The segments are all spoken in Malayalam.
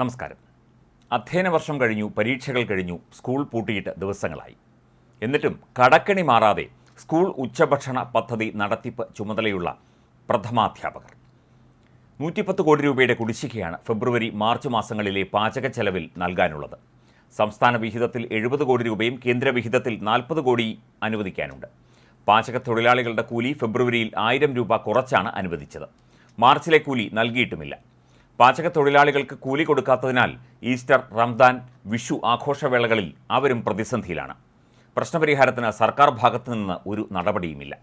നമസ്കാരം. അധ്യയന വർഷം കഴിഞ്ഞു പരീക്ഷകൾ കഴിഞ്ഞു സ്കൂൾ പൂട്ടിയിട്ട് ദിവസങ്ങളായി. എന്നിട്ടും കടക്കണി മാറാതെ സ്കൂൾ ഉച്ചഭക്ഷണ പദ്ധതി നടത്തിപ്പ് ചുമതലയുള്ള പ്രഥമാധ്യാപകർ. നൂറ്റിപ്പത്ത് കോടി രൂപയുടെ കുടിശ്ശികയാണ് ഫെബ്രുവരി മാർച്ച് മാസങ്ങളിലെ പാചക ചെലവിൽ നൽകാനുള്ളത്. സംസ്ഥാന വിഹിതത്തിൽ എഴുപത് കോടി രൂപയും കേന്ദ്ര വിഹിതത്തിൽ നാൽപ്പത് കോടി അനുവദിക്കാനുണ്ട്. പാചക തൊഴിലാളികളുടെ കൂലി ഫെബ്രുവരിയിൽ ആയിരം രൂപ കുറച്ചാണ് അനുവദിച്ചത്. മാർച്ചിലെ കൂലി നൽകിയിട്ടുമില്ല. പാചക തൊഴിലാളികൾക്ക് കൂലി കൊടുക്കാത്തതിനാൽ ഈസ്റ്റർ റംദാൻ വിഷു ആഘോഷവേളകളിൽ അവരും പ്രതിസന്ധിയിലാണ്. പ്രശ്നപരിഹാരത്തിന് സർക്കാർ ഭാഗത്തു നിന്ന് ഒരു നടപടിയുമില്ല.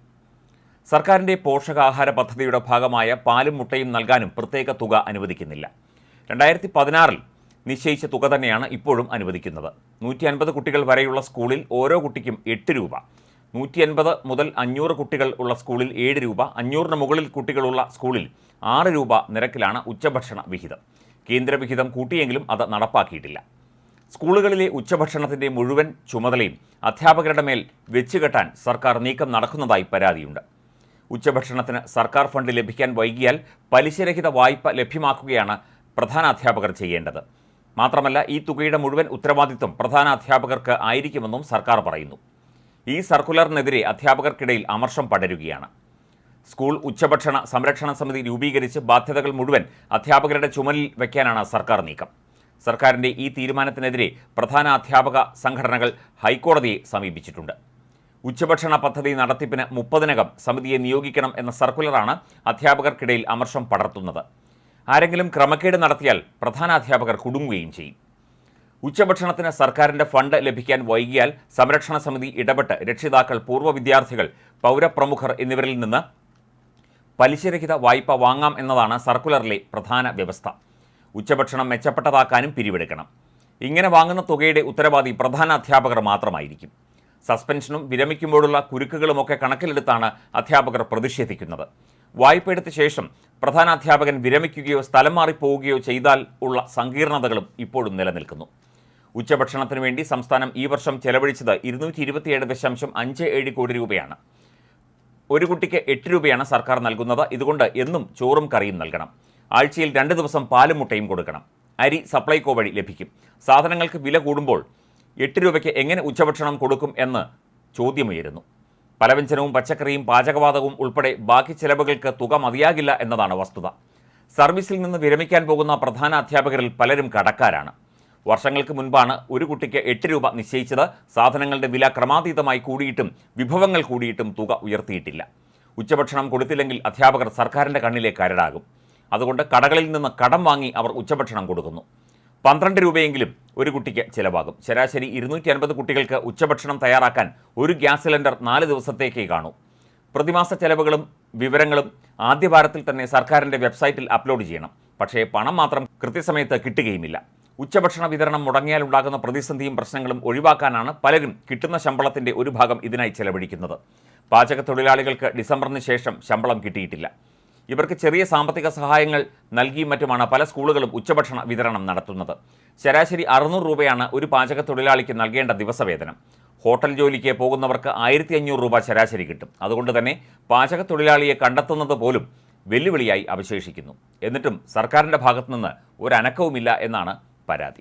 സർക്കാരിന്റെ പോഷകാഹാര പദ്ധതിയുടെ ഭാഗമായ പാലും മുട്ടയും നൽകാനും പ്രത്യേക തുക അനുവദിക്കുന്നില്ല. രണ്ടായിരത്തി പതിനാറിൽ നിശ്ചയിച്ച തുക തന്നെയാണ് ഇപ്പോഴും അനുവദിക്കുന്നത്. നൂറ്റി അൻപത് കുട്ടികൾ വരെയുള്ള സ്കൂളിൽ ഓരോ കുട്ടിക്കും എട്ട് രൂപ. നൂറ്റി അൻപത് മുതൽ അഞ്ഞൂറ് കുട്ടികൾ ഉള്ള സ്കൂളിൽ ഏഴ് രൂപ അഞ്ഞൂറിന് മുകളിൽ കുട്ടികളുള്ള സ്കൂളിൽ ആറ് രൂപ നിരക്കിലാണ് ഉച്ചഭക്ഷണ വിഹിതം. കേന്ദ്ര വിഹിതം കൂട്ടിയെങ്കിലും അത് നടപ്പാക്കിയിട്ടില്ല. സ്കൂളുകളിലെ ഉച്ചഭക്ഷണത്തിന്റെ മുഴുവൻ ചുമതലയും അധ്യാപകരുടെ മേൽ വെച്ചുകെട്ടാൻ സർക്കാർ നീക്കം നടക്കുന്നതായി പരാതിയുണ്ട്. ഉച്ചഭക്ഷണത്തിന് സർക്കാർ ഫണ്ട് ലഭിക്കാൻ വൈകിയാൽ പലിശരഹിത വായ്പ ലഭ്യമാക്കുകയാണ് പ്രധാന അധ്യാപകർ ചെയ്യേണ്ടത്. മാത്രമല്ല ഈ തുകയുടെ മുഴുവൻ ഉത്തരവാദിത്വം പ്രധാന അധ്യാപകർക്ക് ആയിരിക്കുമെന്നും സർക്കാർ പറയുന്നു. ഈ സർക്കുലറിനെതിരെ അധ്യാപകർക്കിടയിൽ അമർഷം പടരുകയാണ്. സ്കൂൾ ഉച്ചഭക്ഷണ സംരക്ഷണ സമിതി രൂപീകരിച്ച് ബാധ്യതകൾ മുഴുവൻ അധ്യാപകരുടെ ചുമലിൽ വയ്ക്കാനാണ് സർക്കാർ നീക്കം. സർക്കാരിന്റെ ഈ തീരുമാനത്തിനെതിരെ പ്രധാന അധ്യാപക സംഘടനകൾ ഹൈക്കോടതിയെ സമീപിച്ചിട്ടുണ്ട്. ഉച്ചഭക്ഷണ പദ്ധതി നടത്തിപ്പിന് മുപ്പതിനകം സമിതിയെ നിയോഗിക്കണം എന്ന സർക്കുലറാണ് അധ്യാപകർക്കിടയിൽ അമർഷം പടർത്തുന്നത്. ആരെങ്കിലും ക്രമക്കേട് നടത്തിയാൽ പ്രധാന അധ്യാപകർ കുടുങ്ങുകയും ചെയ്യും. ഉച്ചഭക്ഷണത്തിന് സർക്കാരിന്റെ ഫണ്ട് ലഭിക്കാൻ വൈകിയാൽ സംരക്ഷണ സമിതി ഇടപെട്ട് രക്ഷിതാക്കൾ പൂർവ വിദ്യാർത്ഥികൾ പൗരപ്രമുഖർ എന്നിവരിൽ നിന്ന് പലിശരഹിത വായ്പ വാങ്ങാം എന്നതാണ് സർക്കുലറിലെ പ്രധാന വ്യവസ്ഥ. ഉച്ചഭക്ഷണം മെച്ചപ്പെട്ടതാക്കാനും പിരിവെടുക്കണം. ഇങ്ങനെ വാങ്ങുന്ന തുകയുടെ ഉത്തരവാദി പ്രധാന അധ്യാപകർ മാത്രമായിരിക്കും. സസ്പെൻഷനും വിരമിക്കുമ്പോഴുള്ള കുരുക്കുകളുമൊക്കെ കണക്കിലെടുത്താണ് അധ്യാപകർ പ്രതിഷേധിക്കുന്നത്. വായ്പ എടുത്ത ശേഷം പ്രധാനാധ്യാപകൻ വിരമിക്കുകയോ സ്ഥലം മാറിപ്പോവുകയോ ചെയ്താൽ ഉള്ള സങ്കീർണതകളും ഇപ്പോഴും നിലനിൽക്കുന്നു. ഉച്ചഭക്ഷണത്തിനു വേണ്ടി സംസ്ഥാനം ഈ വർഷം ചെലവഴിച്ചത് ഇരുന്നൂറ്റി ഇരുപത്തിയേഴ് ദശാംശം അഞ്ച് ഏഴ് കോടി രൂപയാണ്. ഒരു കുട്ടിക്ക് എട്ട് രൂപയാണ് സർക്കാർ നൽകുന്നത്. ഇതുകൊണ്ട് എന്നും ചോറും കറിയും നൽകണം. ആഴ്ചയിൽ രണ്ട് ദിവസം പാലും മുട്ടയും കൊടുക്കണം. അരി സപ്ലൈകോ വഴി ലഭിക്കും. സാധനങ്ങൾക്ക് വില കൂടുമ്പോൾ എട്ട് രൂപയ്ക്ക് എങ്ങനെ ഉച്ചഭക്ഷണം കൊടുക്കും എന്ന് ചോദ്യമുയരുന്നു. പലവ്യഞ്ജനവും പച്ചക്കറിയും പാചകവാതകവും ഉൾപ്പെടെ ബാക്കി ചെലവുകൾക്ക് തുക മതിയാകില്ല എന്നതാണ് വസ്തുത. സർവീസിൽ നിന്ന് വിരമിക്കാൻ പോകുന്ന പ്രധാന അധ്യാപകരിൽ പലരും കടക്കാരാണ്. വർഷങ്ങൾക്ക് മുൻപാണ് ഒരു കുട്ടിക്ക് എട്ട് രൂപ നിശ്ചയിച്ചത്. സാധനങ്ങളുടെ വില ക്രമാതീതമായി കൂടിയിട്ടും വിഭവങ്ങൾ കൂടിയിട്ടും തുക ഉയർത്തിയിട്ടില്ല. ഉച്ചഭക്ഷണം കൊടുത്തില്ലെങ്കിൽ അധ്യാപകർ സർക്കാരിന്റെ കണ്ണിലെ കരടാകും. അതുകൊണ്ട് കടകളിൽ നിന്ന് കടം വാങ്ങി അവർ ഉച്ചഭക്ഷണം കൊടുക്കുന്നു. പന്ത്രണ്ട് രൂപയെങ്കിലും ഒരു കുട്ടിക്ക് ചിലവാകും. ശരാശരി ഇരുന്നൂറ്റി അൻപത് കുട്ടികൾക്ക് ഉച്ചഭക്ഷണം തയ്യാറാക്കാൻ ഒരു ഗ്യാസ് സിലിണ്ടർ നാല് ദിവസത്തേക്കേ കാണൂ. പ്രതിമാസ ചെലവുകളും വിവരങ്ങളും ആദ്യ വാരത്തിൽ തന്നെ സർക്കാരിന്റെ വെബ്സൈറ്റിൽ അപ്ലോഡ് ചെയ്യണം. പക്ഷേ പണം മാത്രം കൃത്യസമയത്ത് കിട്ടുകയുമില്ല. ഉച്ചഭക്ഷണ വിതരണം മുടങ്ങിയാൽ ഉണ്ടാകുന്ന പ്രതിസന്ധിയും പ്രശ്നങ്ങളും ഒഴിവാക്കാനാണ് പലരും കിട്ടുന്ന ശമ്പളത്തിന്റെ ഒരു ഭാഗം ഇതിനായി ചെലവഴിക്കുന്നത്. പാചക തൊഴിലാളികൾക്ക് ഡിസംബറിന് ശേഷം ശമ്പളം കിട്ടിയിട്ടില്ല. ഇവർക്ക് ചെറിയ സാമ്പത്തിക സഹായങ്ങൾ നൽകിയും മറ്റുമാണ് പല സ്കൂളുകളും ഉച്ചഭക്ഷണ വിതരണം നടത്തുന്നത്. ശരാശരി അറുന്നൂറ് രൂപയാണ് ഒരു പാചക തൊഴിലാളിക്ക് നൽകേണ്ട ദിവസവേതനം. ഹോട്ടൽ ജോലിക്ക് പോകുന്നവർക്ക് ആയിരത്തി അഞ്ഞൂറ് രൂപ ശരാശരി കിട്ടും. അതുകൊണ്ട് തന്നെ പാചക തൊഴിലാളിയെ കണ്ടെത്തുന്നത് പോലും വെല്ലുവിളിയായി അവശേഷിക്കുന്നു. എന്നിട്ടും സർക്കാരിന്റെ ഭാഗത്തുനിന്ന് ഒരു അനക്കവുമില്ല എന്നാണ് para.